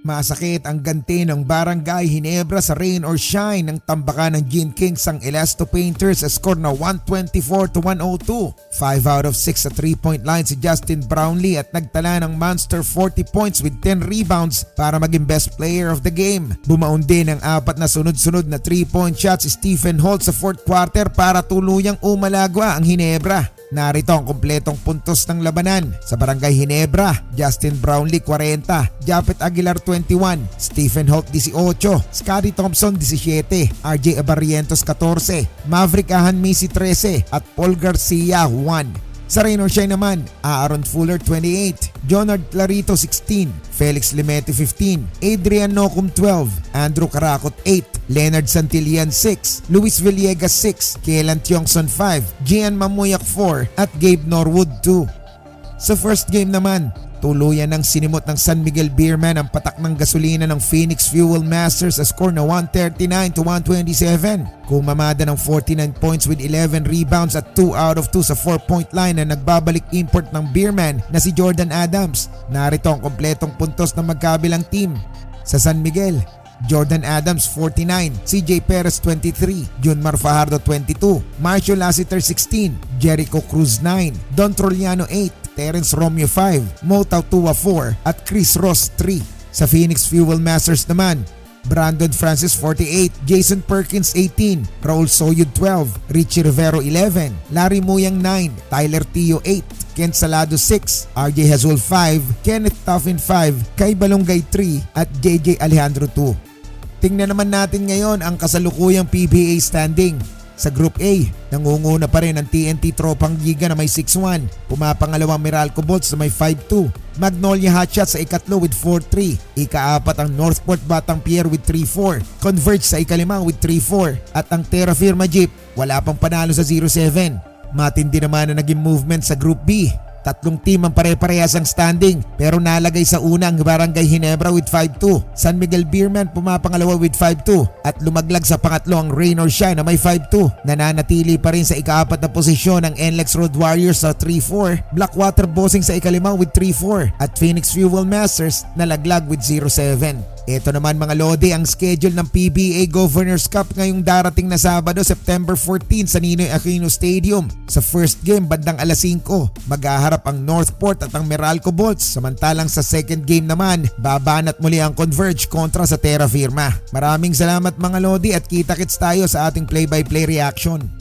Masakit ang ganti ng Barangay Hinebra sa rain or shine ng tambakan ng Gin Kings ang Elasto Painters sa score na 124 to 102. 5 out of 6 sa 3-point line si Justin Brownlee at nagtala ng monster 40 points with 10 rebounds para maging best player of the game. Bumaon din ang apat na sunod-sunod na 3-point shots si Stephen Holt sa 4th quarter para tuluyang umalagwa ang Hinebra. Narito ang kumpletong puntos ng labanan. Sa Barangay Hinebra, Justin Brownlee 40, Japet Aguilar 21, Stephen Holt 18, Scotty Thompson 17, RJ Abarrientos 14, Maverick Ahan Misi 13 at Paul Garcia 1. Sa or Shine naman, Aaron Fuller 28, Jonard Clarito 16, Felix Limete 15, Adrian Nocum 12, Andrew Karakot 8, Leonard Santillan 6, Luis Villegas 6, Kielan Tiongson 5, Gian Mamuyak 4 at Gabe Norwood 2. Sa first game naman, tuluyan ng sinimot ng San Miguel Beerman ang patak ng gasolina ng Phoenix Fuel Masters sa score na 139 to 127. Kumamada ng 49 points with 11 rebounds at 2 out of 2 sa 4-point line na nagbabalik import ng Beerman na si Jordan Adams. Narito ang kompletong puntos ng magkabilang team. Sa San Miguel, Jordan Adams 49, CJ Perez 23, Junmar Fajardo 22, Marcio Lassiter 16, Jericho Cruz 9, Don Troliano 8, Terence Romeo 5, Mo Tautua 4 at Chris Ross 3. Sa Phoenix Fuel Masters naman, Brandon Francis 48, Jason Perkins 18, Raul Soyud 12, Richie Rivero 11, Larry Muyang 9, Tyler Tio 8, Ken Salado 6, RJ Hazul 5, Kenneth Tuffin 5, Kai Balongay 3 at JJ Alejandro 2. Tingnan naman natin ngayon ang kasalukuyang PBA standing. Sa Group A, nangunguna pa rin ang TNT Tropang Giga na may 6-1. Pumapangalawang Meralco Bolts na may 5-2. Magnolia Hotshots sa ikatlo with 4-3. Ikaapat ang Northport Batang Pierre with 3-4. Converge sa ikalimang with 3-4. At ang Terra Firma Jeep, wala pang panalo sa 0-7. Matindi naman na naging movement sa Group B. Tatlong team ang pare-parehas ang standing pero nalagay sa una ang Barangay Hinebra with 5-2. San Miguel Beerman pumapangalawa with 5-2 at lumaglag sa pangatlo ang Rain or Shine na may 5-2. Nananatili pa rin sa ikaapat na posisyon ang NLEX Road Warriors sa 3-4. Blackwater Bossing sa ikalimang with 3-4 at Phoenix Fuel Masters nalaglag with 0-7. Ito naman mga Lodi ang schedule ng PBA Governors Cup ngayong darating na Sabado, September 14 sa Ninoy Aquino Stadium. Sa first game bandang alas 5, maghaharap ang Northport at ang Meralco Bolts. Samantalang sa second game naman, babanat muli ang Converge kontra sa Terra Firma. Maraming salamat mga Lodi at kita-kits tayo sa ating play-by-play reaction.